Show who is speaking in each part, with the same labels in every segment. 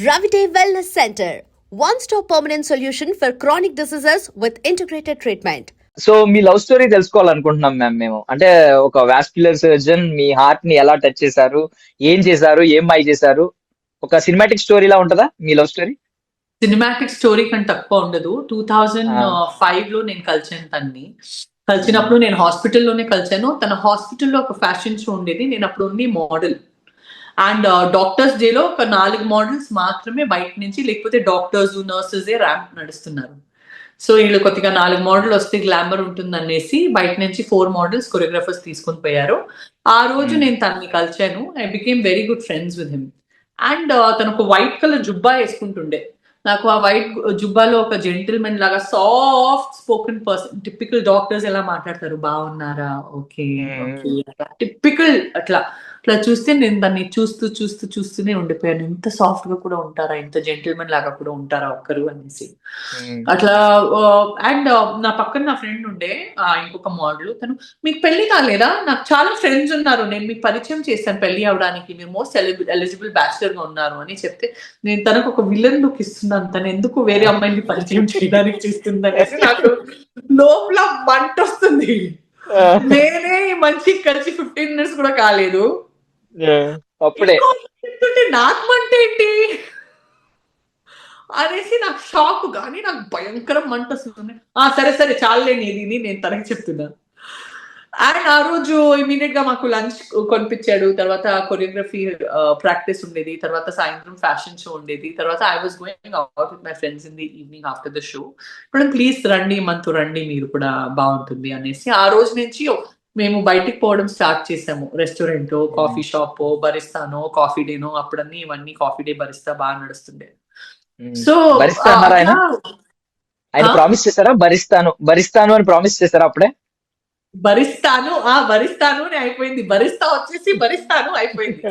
Speaker 1: Ravite Wellness Center, one stop permanent solution for chronic diseases with integrated treatment.
Speaker 2: So me love story తెలుసుకోవాలనుకుంటున్నాం ma'am మేము. అంటే ఒక vascular surgeon మీ హార్ట్ని ఎలా touch చేశారు ఏం చేశారు ఏం మై చేశారు? ఒక సినిమాటిక్ స్టోరీ లా ఉంటదా మీ లవ్ స్టోరీ
Speaker 3: సినిమాటిక్ స్టోరీ కంటే తక్కువ ఉండదు. టూ థౌజండ్ ఫైవ్లో నేను కలిసాను తన్ని. కలిసినప్పుడు నేను హాస్పిటల్లోనే కలిసాను తన హాస్పిటల్లో ఒక ఫ్యాషన్ షో ఉండేది. నేను అప్పుడు ఉంది మోడల్ అండ్ డాక్టర్స్ డేలో ఒక నాలుగు మోడల్స్ మాత్రమే బయట నుంచి లేకపోతే డాక్టర్స్ నర్సెస్ ర్యాంప్ నడుస్తున్నారు. సో వీళ్ళు కొద్దిగా నాలుగు మోడల్ వస్తే గ్లామర్ ఉంటుంది అనేసి బయట నుంచి ఫోర్ మోడల్స్ కొరియోగ్రాఫర్స్ తీసుకొని పోయారు. ఆ రోజు
Speaker 2: Hmm.
Speaker 3: నేను తనని కలిశాను I became very good friends with him and తను ఒక వైట్ కలర్ జుబ్బా వేసుకుంటుండే. నాకు ఆ వైట్ జుబ్బాలో ఒక జెంటిల్మెన్ లాగా soft spoken person typical doctors ఎలా మాట్లాడతారు? బాగున్నారా? Okay
Speaker 2: Hmm.
Speaker 3: ఓకే టిపికల్ అట్లా. అట్లా చూస్తే నేను దాన్ని చూస్తూ చూస్తూ చూస్తూనే ఉండిపోయాను. ఇంత సాఫ్ట్గా కూడా ఉంటారా? ఇంత జెంటిల్మెన్ లాగా కూడా ఉంటారా ఒక్కరు అనేసి. అట్లా అండ్ నా పక్కన నా ఫ్రెండ్ ఉండే ఇంకొక మోడల్ తను మీకు పెళ్ళి కాలేదా? నాకు చాలా ఫ్రెండ్స్ ఉన్నారు. నేను మీకు పరిచయం చేస్తాను పెళ్ళి అవడానికి. మీరు మోస్ట్ ఎలిజిబుల్ బ్యాచిలర్గా ఉన్నారు అని చెప్తే నేను తనకు ఒక విలన్ లుక్ ఇస్తున్నాను. తను ఎందుకు వేరే అమ్మాయిని పరిచయం చేయడానికి చూస్తుంది? అనేసి నాకు లోపల మంట వస్తుంది. నేనే మంచి కలిసి ఫిఫ్టీన్ మినిట్స్ కూడా కాలేదు.
Speaker 2: అప్పుడే.
Speaker 3: నాకు మంట ఏంటి అనేసి నాకు షాక్ కానీ నాకు భయంకరం మంట వస్తుంది. ఆ సరే సరే నీది ఇది నేను తనకి చెప్తున్నా. అండ్ ఆ రోజు ఇమీడియట్గా మాకు లంచ్ కొనిపించాడు. తర్వాత కొరియోగ్రఫీ ప్రాక్టీస్ ఉండేది. తర్వాత సాయంత్రం ఫ్యాషన్ షో ఉండేది. తర్వాత I was going out with my friends in the evening after the show ఇప్పుడు ప్లీజ్ రండి మనతో రండి మీరు కూడా బాగుంటుంది అనేసి ఆ రోజు నుంచి మేము బయటికి పోవడం స్టార్ట్ చేసాము. రెస్టారెంట్ కాఫీ షాప్ బరిస్తానో కాఫీ డేనో అప్పుడన్నీ ఇవన్నీ కాఫీ డే బరిస్తా బాగా నడుస్తుండే. సో
Speaker 2: భరిస్తా అన్నారా ఆయన? ప్రామిస్ చేశారా? భరిస్తాను భరిస్తాను అని ప్రామిస్ చేశారా అప్పుడే?
Speaker 3: భరిస్తాను ఆ భరిస్తాను అని అయిపోయింది. భరిస్తా వచ్చేసి భరిస్తాను అయిపోయింది.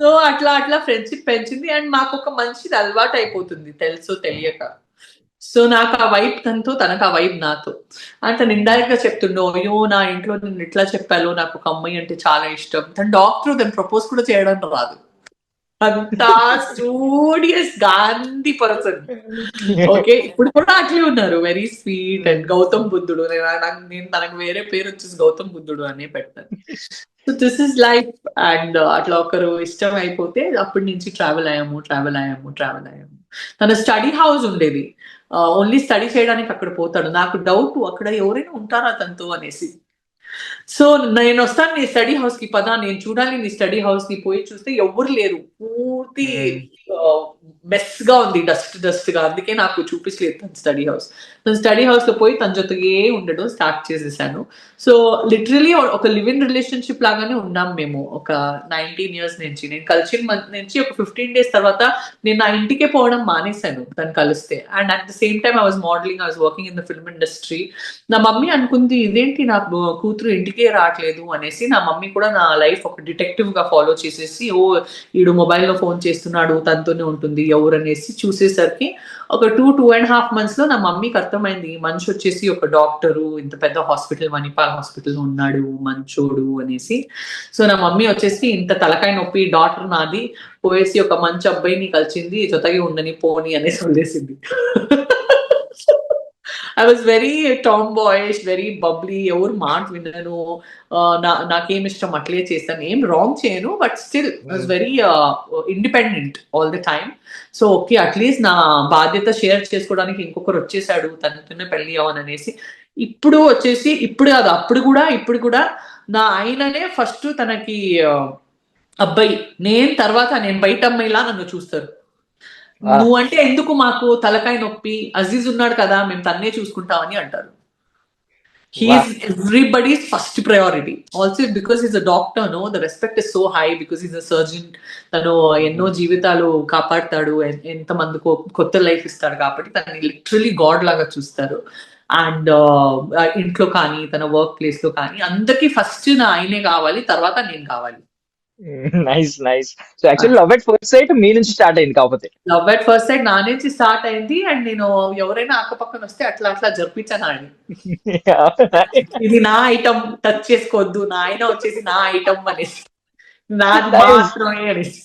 Speaker 3: సో అట్లా అట్లా ఫ్రెండ్షిప్ పెంచింది. అండ్ మాకు ఒక మంచిది అలవాటు అయిపోతుంది తెలుసో తెలియక. సో నాకు ఆ వైబ్ తనతో తనకు ఆ వైబ్ నాతో. అంటే తను ఇండైరెక్ట్గా చెప్తుండో అయ్యో నా ఇంట్లో నేను ఎట్లా చెప్పాలో నాకు ఒక అమ్మాయి అంటే చాలా ఇష్టం. తను డాక్టర్ తను ప్రపోజ్ కూడా చేయడం రాదు. అంతా స్టూడియస్ గాంధీ పర్సన్. ఓకే ఇప్పుడు కూడా అట్లే ఉన్నారు. వెరీ స్వీట్ అండ్ గౌతమ్ బుద్ధుడు. నేను నేను తనకు వేరే పేరు వచ్చేసి గౌతమ్ బుద్ధుడు అనే పెట్టాను. So this is life and అట్లా ఒకరు ఇష్టం అయిపోతే అప్పటి నుంచి ట్రావెల్ అయ్యాము ట్రావెల్ అయ్యాము ట్రావెల్ అయ్యాము. తన స్టడీ హౌస్ ఉండేది. ఓన్లీ స్టడీ చేయడానికి అక్కడ పోతాడు. నాకు డౌట్ అక్కడ ఎవరైనా ఉంటారా తనతో అనేసి. సో నేను వస్తాను నీ స్టడీ హౌస్కి పదా నేను చూడాలి నీ స్టడీ హౌస్కి పోయి చూస్తే ఎవరు లేరు. పూర్తి మెస్గా ఉంది డస్ట్ డస్ట్గా అందుకే నాకు చూపించలేదు తన స్టడీ హౌస్ తన స్టడీ హౌస్లో పోయి తన జొతగే ఉండడం స్టార్ట్ చేసేసాను. సో లిటరలీ ఒక లివ్ ఇన్ రిలేషన్షిప్ లాగానే ఉన్నాం మేము. ఒక నైన్టీన్ ఇయర్స్ నుంచి. నేను కలిసిన మంత్ నుంచి ఒక ఫిఫ్టీన్ డేస్ తర్వాత నేను నా ఇంటికే పోవడం మానేశాను తను కలిస్తే. And at the same time I was modelling I was working in the film industry నా మమ్మీ అనుకుంది ఇదేంటి నా కూతురు ఇంటికే రావట్లేదు? అనేసి నా మమ్మీ కూడా నా లైఫ్ ఒక డిటెక్టివ్గా ఫాలో చేసేసి ఓ ఈడు మొబైల్లో ఫోన్ చేస్తున్నాడు దాంతోనే ఉంటుంది. ఎవరు అనేసి చూసేసరికి ఒక టూ టూ అండ్ హాఫ్ మంత్స్లో నా మమ్మీకి అర్థమైంది. మనిషి వచ్చేసి ఒక డాక్టరు ఇంత పెద్ద హాస్పిటల్ మణిపాల్ హాస్పిటల్ ఉన్నాడు మంచోడు అనేసి. సో నా మమ్మీ వచ్చేసి ఇంత తలకాయ నొప్పి డాక్టర్ నాది పోయేసి ఒక మంచి అబ్బాయిని కలిసింది జొతగి ఉండని పోని అనేసి వదిలేసింది. I was very tomboyish very bubbly ఎవరు మాట వినను ఆ, నా నాకేం ఇష్టం అట్లే చేస్తాను. ఏం రాంగ్ చేయను but still was very independent all the time so okay at least నా బాధ్యత షేర్ చేసుకోవడానికి ఇంకొకరు వచ్చేసాడు తనతోనే పెళ్ళి అవ్వను అనేసి. ఇప్పుడు వచ్చేసి ఇప్పుడు కాదు అప్పుడు కూడా ఇప్పుడు కూడా నా ఆయననే ఫస్ట్ తనకి అబ్బాయి. నేను తర్వాత నేను బయట అమ్మాయిలా నన్ను చూస్తారు.
Speaker 2: Ah.
Speaker 3: నువ్వంటే ఎందుకు మాకు తలకాయ నొప్పి? అజీజ్ ఉన్నాడు కదా మేము తన్నే చూసుకుంటామని అంటారు. He is everybody's first priority also because is a doctor no the respect is so high because is a surgeon తను ఎన్నో జీవితాలు కాపాడతాడు ఎంత మందికో కొత్త లైఫ్ ఇస్తాడు కాబట్టి తనని లిటరలీ గాడ్ లాగా చూస్తారు. అండ్ ఇంట్లో కానీ తన వర్క్ ప్లేస్లో కానీ అందరికి ఫస్ట్ నా ఆయనే కావాలి తర్వాత నేను కావాలి.
Speaker 2: Nice nice so actually love at first sight మీ నుంచి స్టార్ట్ అయింది కాకపోతే.
Speaker 3: లవ్ ఎట్ ఫస్ట్ సైడ్ నా నుంచి స్టార్ట్ అయింది అండ్ నేను ఎవరైనా అక్కపక్కన వస్తే అట్లా అట్లా జరిపించాను ఆయన ఇది నా ఐటమ్ టచ్ చేసుకోవద్దు నా ఆయన వచ్చేసి నా ఐటమ్ అనేసి. నాది. మాత్రమే అనేసి.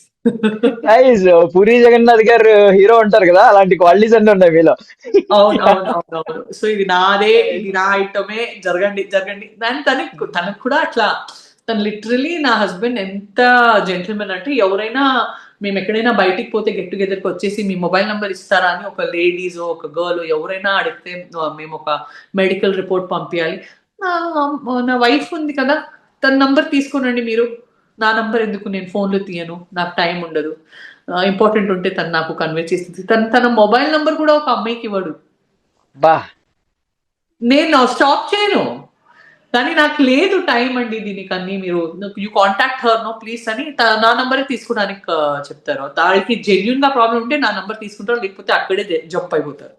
Speaker 2: నైస్ పూరి జగన్నాథ్ గారు హీరో ఉంటారు కదా అలాంటి క్వాలిటీస్ అన్ని ఉన్నాయి మీలో.
Speaker 3: సో ఇది నాదే ఇది నా ఐటమే జరగండి జరగండి. దాని తనకి తనకు కూడా అట్లా తను లిటరలీ నా హస్బెండ్ ఎంత జెంటిల్మెన్ అంటే ఎవరైనా మేము ఎక్కడైనా బయటికి పోతే గెట్ టుగెదర్కి వచ్చేసి మీ మొబైల్ నెంబర్ ఇస్తారా అని ఒక లేడీస్ ఒక గర్ల్ ఎవరైనా అడిగితే మేము ఒక మెడికల్ రిపోర్ట్ పంపించాలి నా- నా వైఫ్ ఉంది కదా తన నంబర్ తీసుకోనండి మీరు. నా నంబర్ ఎందుకు నేను ఫోన్లో తీయను? నాకు టైం ఉండదు. ఇంపార్టెంట్ ఉంటే తను నాకు కన్వే చేస్తుంది. తన తన మొబైల్ నంబర్ కూడా ఒక అమ్మాయికి ఇవ్వడు.
Speaker 2: బా.
Speaker 3: నేను స్టాప్ చేయను కానీ నాకు లేదు టైం అండి దీనికి అన్ని మీరు you contact her no please అని నా నంబరే తీసుకోవడానికి చెప్తారు. దానికి జెన్యున్గా ప్రాబ్లం ఉంటే నా నంబర్ తీసుకుంటారు లేకపోతే అక్కడే జంప్ అయిపోతారు.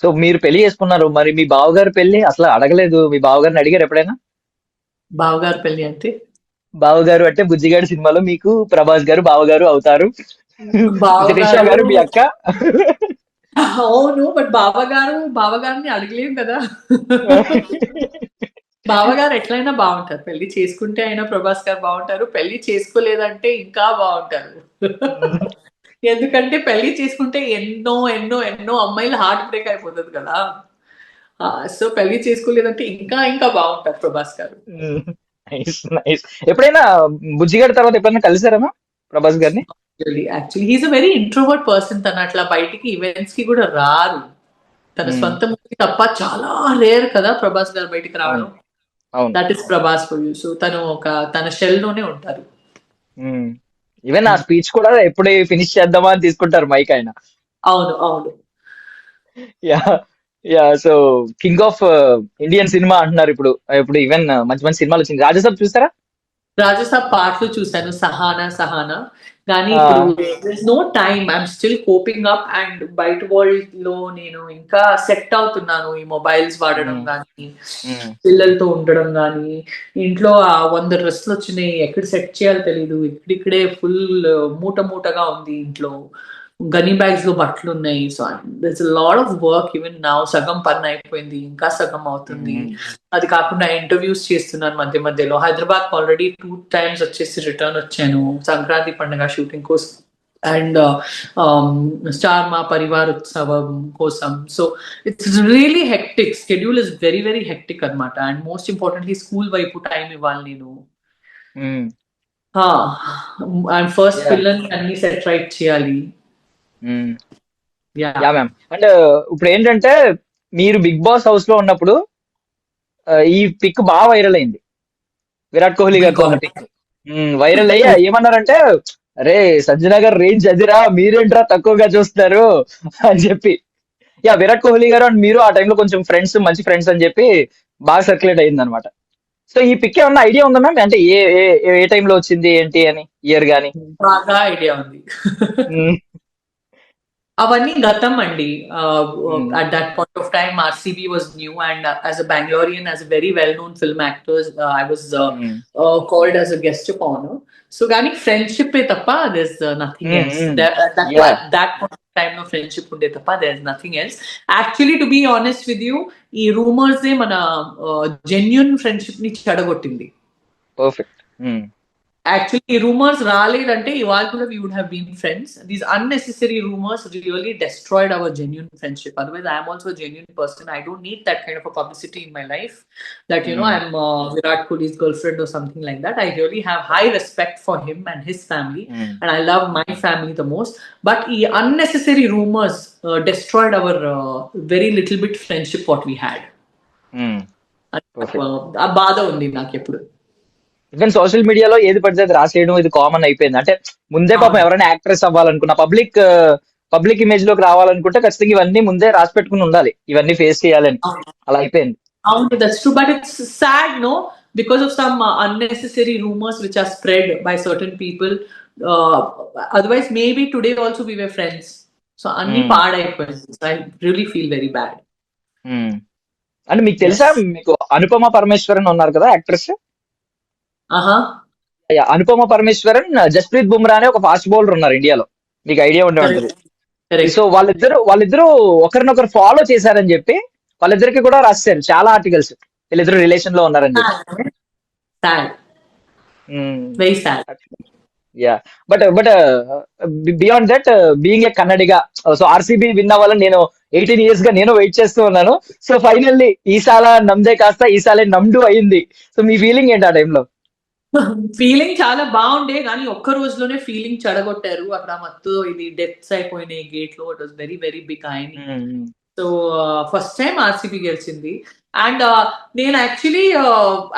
Speaker 2: సో మీరు పెళ్ళి చేసుకున్నారు. మరి మీ బావగారు పెళ్ళి అసలు అడగలేదు. మీ బావగారిని అడిగారు ఎప్పుడైనా?
Speaker 3: బావగారు పెళ్ళి అంటే?
Speaker 2: బావగారు అంటే బుజ్జిగాడి సినిమాలో మీకు ప్రభాస్ గారు బావగారు అవుతారు. గారు మీ అక్క.
Speaker 3: అవును బట్ బావగారు బావగారిని అడగలేం కదా. బావగారు ఎట్లయినా బాగుంటారు. పెళ్ళి చేసుకుంటే అయినా ప్రభాస్ గారు బాగుంటారు. పెళ్ళి చేసుకోలేదంటే ఇంకా బాగుంటారు. ఎందుకంటే పెళ్ళి చేసుకుంటే ఎన్నో ఎన్నో ఎన్నో అమ్మాయిలు హార్ట్ బ్రేక్ అయిపోతుంది కదా. సో పెళ్ళి చేసుకోలేదంటే ఇంకా ఇంకా బాగుంటారు ప్రభాస్ గారు.
Speaker 2: ఎప్పుడైనా బుజ్జిగాడి తర్వాత ఎప్పుడైనా కలిసారమ్మా ప్రభాస్ గారిని?
Speaker 3: Actually he's a very introvert person తను అట్లా బయటికి ఈవెంట్స్కి కూడా రారు. తన
Speaker 2: Hmm.
Speaker 3: సొంత మూవీ తప్ప చాలా రేర్ కదా ప్రభాస్ గారు బయటికి రావడం. That is Prabhas for you so తను ఒక తన షెల్లోనే ఉంటారు.
Speaker 2: ఈవెన్ ఆ స్పీచ్ కూడా ఎప్పుడే ఫినిష్ చేద్దామా అని తీసుకుంటారు మైక్ ఆయన.
Speaker 3: అవును అవును.
Speaker 2: Yeah yeah so king of Indian cinema అంటున్నారు ఇప్పుడు. ఇప్పుడు ఈవెన్ మంచి మంచి సినిమాలు వచ్చింది రాజసభ చూస్తారా?
Speaker 3: రాజసాబ్ పాటలు చూశాను సహానా సహానా. కానీ no time I'm still coping up and బయట వరల్డ్లో నేను ఇంకా సెట్ అవుతున్నాను ఈ మొబైల్స్ వాడడం. కానీ పిల్లలతో ఉండడం కానీ ఇంట్లో ఆ వంద డ్రెస్సులు వచ్చినాయి. ఎక్కడ సెట్ చేయాలో తెలియదు ఇక్కడిక్కడే ఫుల్ మూట మూటగా ఉంది ఇంట్లో. గనీ బ్యాగ్స్లో బట్టలు ఉన్నాయి. So that's lot of work even నా సగం పని అయిపోయింది. ఇంకా సగం అవుతుంది. అది కాకుండా ఇంటర్వ్యూస్ చేస్తున్నాను మధ్య మధ్యలో. హైదరాబాద్ ఆల్రెడీ టూ టైమ్స్ వచ్చేసి రిటర్న్ వచ్చాను. సంక్రాంతి పండుగ షూటింగ్ కోసం అండ్ స్టార్ మా పరివార్ ఉత్సవం కోసం. So it's really hectic schedule is very very hectic అనమాట అండ్ మోస్ట్ ఇంపార్టెంట్లీ స్కూల్ వైపు టైం ఇవ్వాలి నేను. And
Speaker 2: first.
Speaker 3: పిల్లల్ని అన్ని సెట్ రైట్ చేయాలి.
Speaker 2: యా. మ్యామ్. అండ్ ఇప్పుడు ఏంటంటే మీరు బిగ్ బాస్ హౌస్లో ఉన్నప్పుడు ఈ పిక్ బాగా వైరల్ అయింది. విరాట్ కోహ్లీ గారితో ఉన్న పిక్. వైరల్ అయ్యి ఏమన్నారంటే అరే సంజన గారు రేంజ్ అదిరా మీరేంట్రా తక్కువగా చూస్తారు అని చెప్పి. యా విరాట్ కోహ్లీ గారు అండ్ మీరు ఆ టైంలో కొంచెం ఫ్రెండ్స్ మంచి ఫ్రెండ్స్ అని చెప్పి బాగా సర్క్యులేట్ అయింది అనమాట సో ఈ పిక్ ఏమన్నా ఐడియా ఉందా మ్యామ్? అంటే ఏ ఏ- టైంలో వచ్చింది ఏంటి అని ఇయర్ గానీ?
Speaker 3: బాగా ఐడియా ఉంది. అవన్నీ గతం అండి. At that point of time RCB was new and as a Bengalurean as a very well known film actors
Speaker 2: I
Speaker 3: was. Called as a guest honour so కానీ ఫ్రెండ్షిప్ తప్ప దెస్ నథింగ్ ఎల్స్. దట్ టైమ్లో friendship ఉండే తప్ప there is nothing else actually to be honest with you ఈ rumours మన genuine ఫ్రెండ్షిప్ని చెడగొట్టింది.
Speaker 2: Perfect మ్మ్.
Speaker 3: Actually ఈ rumours రాలేదంటే ఇవాళ కూడా we would have been friends these unnecessary rumours really destroyed our genuine friendship otherwise I'm also genuine person I don't need that kind of publicity in my life that you know
Speaker 2: Hmm.
Speaker 3: I'm Virat Kohli's girlfriend or something like that. I really have high respect for him and his family,
Speaker 2: hmm.
Speaker 3: and I love my family the most. But ఈ unnecessary rumors uh, destroyed our uh, very little bit friendship what we had.
Speaker 2: Hmm. Perfect.
Speaker 3: Uh, ah బాధ ఉంది నాకు ఎప్పుడు
Speaker 2: even social మీడియాలో ఏది పడితే అది రాసేయడం ఇది కామన్ అయిపోయింది. అంటే ముందే పాపం. ఎవరైనా యాక్ట్రెస్ అవ్వాలనుకున్న పబ్లిక్ పబ్లిక్ ఇమేజ్లోకి రావాలనుకుంటే ఖచ్చితంగా ఇవన్నీ ముందే రాసి పెట్టుకుని ఉండాలి. ఇవన్నీ ఫేస్ చేయాలని. అలా అయిపోయింది.
Speaker 3: అవును but it's sad no? Because of some uh, unnecessary rumors which are spread by certain people. Uh, otherwise maybe today also we were friends. So అన్ని. పాడైపోయింది. Really feel very bad.
Speaker 2: మ్మ్. అంటే మీకు తెలుసా. మీకు అనుపమ పరమేశ్వరన్ ఉన్నారు కదా యాక్ట్రెస్ అనుపమ పరమేశ్వరన్ జస్ప్రీత్ బుమ్రా అనే ఒక ఫాస్ట్ బౌలర్ ఉన్నారు ఇండియాలో. మీకు ఐడియా ఉండే ఉంటుంది సో వాళ్ళిద్దరు వాళ్ళిద్దరు ఒకరినొకరు ఫాలో చేశారని చెప్పి వాళ్ళిద్దరికి కూడా రాశారు. చాలా ఆర్టికల్స్ వీళ్ళిద్దరు రిలేషన్లో ఉన్నారని చెప్పి. Yeah but but beyond that being a Kannadiga so RCB win అవ్వాలని నేను ఎయిటీన్ ఇయర్స్గా నేను వెయిట్ చేస్తూ ఉన్నాను. సో ఫైనల్లీ ఈసాల నమ్దే కాస్త ఈసాలే నమ్డు అయింది. సో మీ ఫీలింగ్ ఏంటి ఆ టైంలో
Speaker 3: ఫీలింగ్ చాలా బాగుండే కానీ ఒక్క రోజులోనే ఫీలింగ్ చెడగొట్టారు. అక్కడ మొత్తం ఇది డెత్స్ అయిపోయినాయి గేట్లో. It was very very big అయిన సో ఫస్ట్ టైం ఆర్సీబీ గెలిచింది. అండ్ నేను actually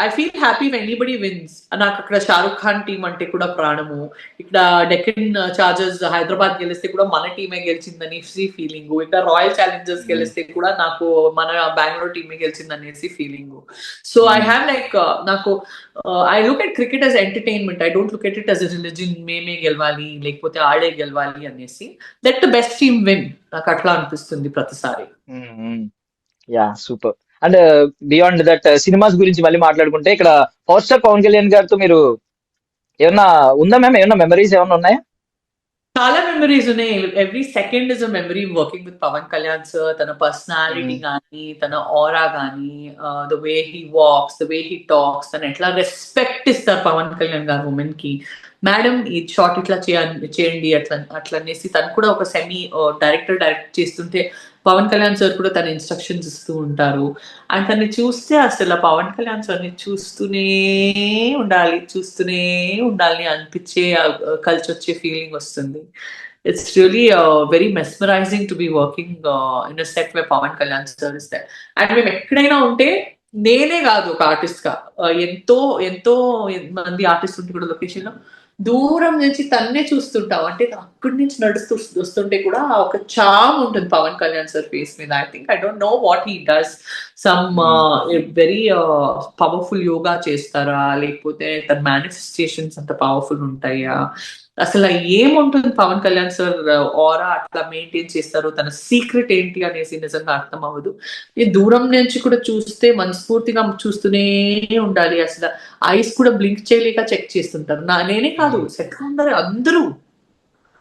Speaker 3: I feel happy anybody wins నాకు అక్కడ షారుఖ్ ఖాన్ టీం అంటే కూడా ప్రాణము. ఇక్కడ డెక్కన్ చార్జర్స్ హైదరాబాద్ గెలిస్తే కూడా మన టీమే గెలిచిందనేసి ఫీలింగ్ ఇక్కడ రాయల్ ఛాలెంజర్స్
Speaker 2: Hmm.
Speaker 3: గెలిస్తే కూడా నాకు మన బెంగళూరు టీమే గెలిచిందనేసి feeling so I
Speaker 2: Hmm.
Speaker 3: Have like నాకు I look at cricket as entertainment I don't look at it as religion మేమే గెలవాలి లేకపోతే ఆడే గెలవాలి అనేసి. That the best team win నాకు అట్లా అనిపిస్తుంది ప్రతిసారి.
Speaker 2: Yeah super and beyond that cinemas గురించి మళ్ళీ మాట్లాడుకుంటే ఇక్కడ పవర్ స్టార్ పవన్ కళ్యాణ్ గారితో మీరు ఏమన్నా ఉందా మ్యామ్ ఏమన్నా మెమరీస్ ఏమన్నా ఉన్నాయా?
Speaker 3: చాలా మెమరీస్ ఉన్నాయి. Every second is a memory working with Pawan Kalyan sir తన పర్సనాలిటీ. కానీ తన ఆరా కానీ the way he walks the way he talks తను ఎట్లా రెస్పెక్ట్ ఇస్తారు పవన్ కళ్యాణ్ గారు ఉమెన్కి. మేడం ఈ షార్ట్ ఇట్లా చేయ- చేయండి అట్లా అట్లా అనేసి తను కూడా ఒక సెమీ డైరెక్టర్ డైరెక్ట్ చేస్తుంటే పవన్ కళ్యాణ్ సార్ కూడా తన ఇన్స్ట్రక్షన్స్ ఇస్తూ ఉంటారు. అండ్ తన్ని చూస్తే అసలు పవన్ కళ్యాణ్ సార్ని చూస్తూనే ఉండాలి చూస్తూనే ఉండాలని అనిపించే కలిసి వచ్చే ఫీలింగ్ వస్తుంది. It's really very mesmerising to be working in set way Pawan Kalyan sir is that and మేము ఎక్కడైనా ఉంటే నేనే కాదు ఒక ఆర్టిస్ట్గా. Uh, ఎంతో ఎంతో మంది ఆర్టిస్ట్ ఉంటే కూడా లొకేషన్లో దూరం నుంచి తన్నే చూస్తుంటాం అంటే అక్కడి నుంచి నడుస్తూ వస్తుంటే కూడా ఒక చామ్ ఉంటుంది పవన్ కళ్యాణ్ సార్ ఫేస్ మీద. I think I don't know what he does some very powerful yoga చేస్తారా? లేకపోతే తన మేనిఫెస్టేషన్స్ అంత పవర్ఫుల్ ఉంటాయా? అసలు ఏముంటుంది పవన్ కళ్యాణ్ సార్ ఆరా అట్లా మెయింటైన్ చేస్తారు? తన సీక్రెట్ ఏంటి అనేసి నిజంగా అర్థం అవ్వదు ఈ దూరం నుంచి కూడా చూస్తే మనస్ఫూర్తిగా చూస్తూనే ఉండాలి అసలు. ఐస్ కూడా బ్లింక్ చేయలేక చెక్ చేస్తుంటారు. నా నేనే కాదు సెట్ అందరు అందరూ.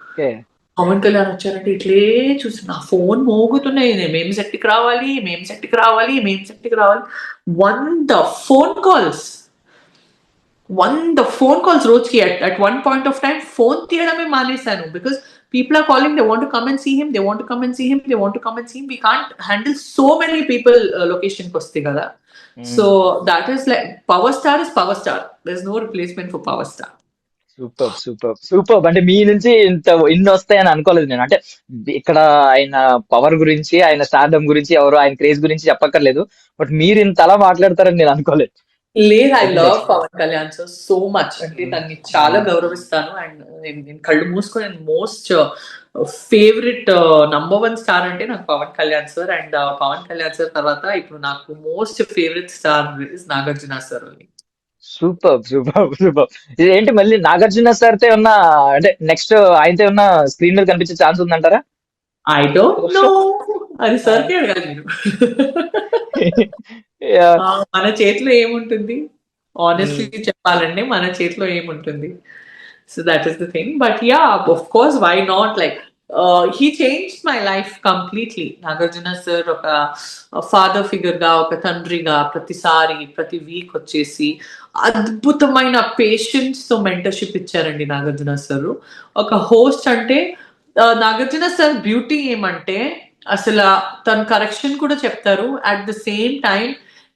Speaker 2: ఓకే.
Speaker 3: పవన్ కళ్యాణ్ వచ్చారంటే ఇట్లే చూసి నా ఫోన్ మోగుతున్నాయి. నేను మేం సెట్కి రావాలి మేం సెట్కి రావాలి మేం సెట్కి రావాలి. వంద ఫోన్ కాల్స్ వంద ఫోన్ కాల్స్ రోజుకి at one point of time phone తీయడమే మానేశాను. Because people are calling they want come and see him they want come and see him they want come and see him we can't handle so many people లొకేషన్కి వస్తే కదా. So that is like power star is power star there is no replacement for power star
Speaker 2: super super super అంటే మీ నుంచి ఇంత ఇన్ని వస్తాయని అనుకోలేదు నేను. అంటే ఇక్కడ ఆయన పవర్ గురించి ఆయన స్టార్డమ్ గురించి ఎవరు ఆయన క్రేజ్ గురించి చెప్పక్కర్లేదు. బట్ మీరు ఇంత అలా మాట్లాడతారని నేను అనుకోలేదు.
Speaker 3: లేదు I love Pawan Kalyan sir so much అంటే దాన్ని చాలా గౌరవిస్తాను. అండ్ నేను కళ్ళు మూసుకొని most favourite number one star అంటే నాకు Pawan Kalyan sir and Pawan Kalyan sir తర్వాత ఇప్పుడు నాకు most favourite star is Nagarjuna sir
Speaker 2: super super super ఇది ఏంటి మళ్ళీ నాగార్జున సార్తో ఉన్న అంటే నెక్స్ట్ ఆయనతో ఉన్న స్క్రీన్ మీద కనిపించే ఛాన్స్ ఉందంటారా?
Speaker 3: ఐ డోంట్ నో అది అడగాలి మీరు. మన చేతిలో ఏముంటుంది? ఆనెస్ట్లీ చెప్పాలంటే మన చేతిలో ఏముంటుంది? So that is the thing but yeah of course why not like he change my life completely Nagarjuna sir ఒక ఫాదర్ ఫిగర్గా ఒక తండ్రిగా ప్రతిసారి ప్రతి వీక్ వచ్చేసి అద్భుతమైన పేషెన్స్తో మెంటర్షిప్ ఇచ్చారండి నాగార్జున సార్. ఒక హోస్ట్ అంటే ఆ, నాగార్జున సార్ బ్యూటీ ఏమంటే అసలు తన కరెక్షన్ కూడా చెప్తారు. అట్ ద సేమ్ టైం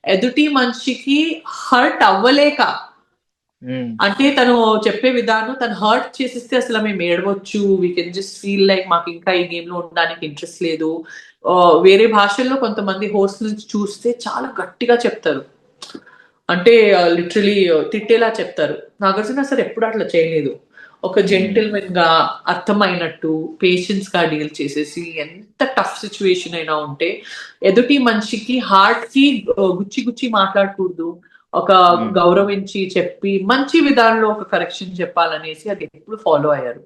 Speaker 3: ఎదుటి మనిషికి హర్ట్ అవ్వలేక. అంటే తను చెప్పే విధానం తను హర్ట్ చేసిస్తే అసలు మేము ఏడవచ్చు. We can just feel like మాకు ఇంకా ఈ గేమ్లో ఉండడానికి ఇంట్రెస్ట్ లేదు. వేరే భాషల్లో కొంతమంది హోస్ట్ నుంచి చూస్తే చాలా గట్టిగా చెప్తారు. అంటే లిటరలీ తిట్టేలా చెప్తారు. నాగార్జున సార్ ఎప్పుడు అట్లా చేయలేదు. ఒక జెంటిల్మెన్గా అర్థమైనట్టు పేషెన్స్గా డీల్ చేసేసి ఎంత టఫ్ సిచ్యువేషన్ అయినా ఉంటే ఎదుటి మనిషికి హార్ట్కి గుచ్చి గుచ్చి మాట్లాడకూడదు ఒక. గౌరవించి చెప్పి మంచి విధానంలో ఒక కరెక్షన్ చెప్పాలనేసి అది ఎప్పుడు ఫాలో అయ్యారు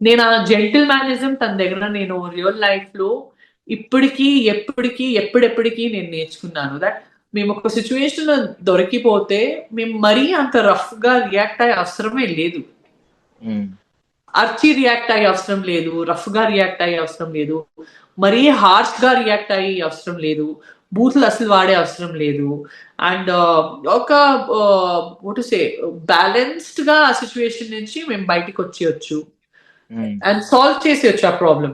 Speaker 3: నేను ఆ జెంటిల్ మేనిజం తన దగ్గర నేను రియల్ లైఫ్లో ఇప్పటికీ ఎప్పటికీ ఎప్పుడెప్పటికీ నేను నేర్చుకున్నాను దట్ మేము ఒక సిచ్యువేషన్ దొరికిపోతే మేము మరీ అంత రఫ్గా రియాక్ట్ అయ్యే అవసరమే లేదు. అర్చి రియాక్ట్ అయ్యే అవసరం లేదు రఫ్గా రియాక్ట్ అయ్యే అవసరం లేదు మరీ హార్ష్గా రియాక్ట్ అయ్యే అవసరం లేదు బూతులు అసలు వాడే అవసరం లేదు. అండ్ ఒక వాట్ సే బ్యాలెన్స్డ్గా ఆ సిచ్యువేషన్ నుంచి మేము బయటికి వచ్చేయచ్చు. అండ్ సాల్వ్ చేసేయచ్చు ఆ ప్రాబ్లం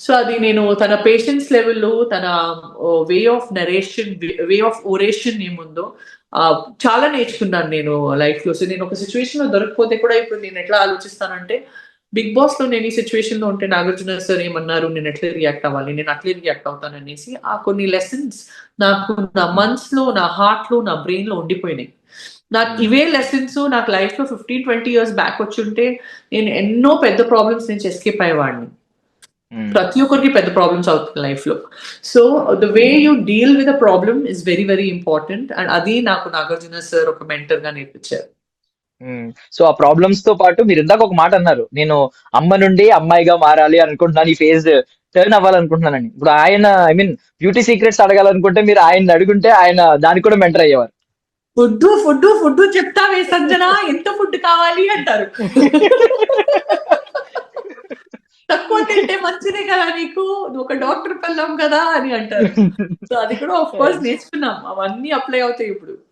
Speaker 3: సో అది నేను తన పేషెన్స్ లెవెల్లో తన way of narration way of oration ఏముందో చాలా నేర్చుకున్నాను నేను లైఫ్లో. సో నేను ఒక సిచ్యువేషన్లో దొరకపోతే కూడా ఇప్పుడు నేను ఎట్లా ఆలోచిస్తానంటే బిగ్ బాస్లో నేను ఈ సిచ్యువేషన్లో ఉంటే నాగార్జున సార్ ఏమన్నారు నేను ఎట్లా రియాక్ట్ అవ్వాలి నేను అట్లే రియాక్ట్ అవుతాను అనేసి ఆ కొన్ని లెసన్స్ నాకు నా మనసులో నా హార్ట్లో నా బ్రెయిన్లో ఉండిపోయినాయి. నాకు ఇవే లెసన్స్ నాకు లైఫ్లో ఫిఫ్టీన్ ట్వంటీ ఇయర్స్ బ్యాక్ వచ్చి ఉంటే నేను ఎన్నో పెద్ద ప్రాబ్లమ్స్ నుంచి ఎస్కేప్ అయ్యేవాడిని. ప్రతి ఒక్కరికి పెద్ద ప్రాబ్లమ్స్ అవుతుంది లైఫ్లో. So the way you deal with a problem is very very important and అది నాకు నాగార్జున సార్ ఒక మెంటర్గా నేర్పించారు.
Speaker 2: సో ఆ ప్రాబ్లమ్స్తో పాటు మీరు ఇందాక ఒక మాట అన్నారు. నేను అమ్మ నుండి అమ్మాయిగా మారాలి అనుకుంటున్నాను ఈ ఫేజ్ టర్న్ అవ్వాలనుకుంటున్నానని. ఇప్పుడు ఆయన ఐ మీన్ బ్యూటీ సీక్రెట్స్ అడగాలనుకుంటే మీరు ఆయన అడుగుంటే ఆయన దానికి కూడా మెంటర్ అయ్యేవారు.
Speaker 3: ఫుడ్ ఫుడ్ ఫుడ్ చెప్తావే సంజన? ఎంత ఫుడ్ కావాలి? అంటారు. తక్కువ తింటే మంచిదే కదా నీకు? ఒక డాక్టర్ పెళ్ళాం కదా అని అంటారు. సో అది కూడా ఆఫ్ కోర్స్ నేర్చుకున్నాం. అవన్నీ అప్లై అవుతాయి ఇప్పుడు.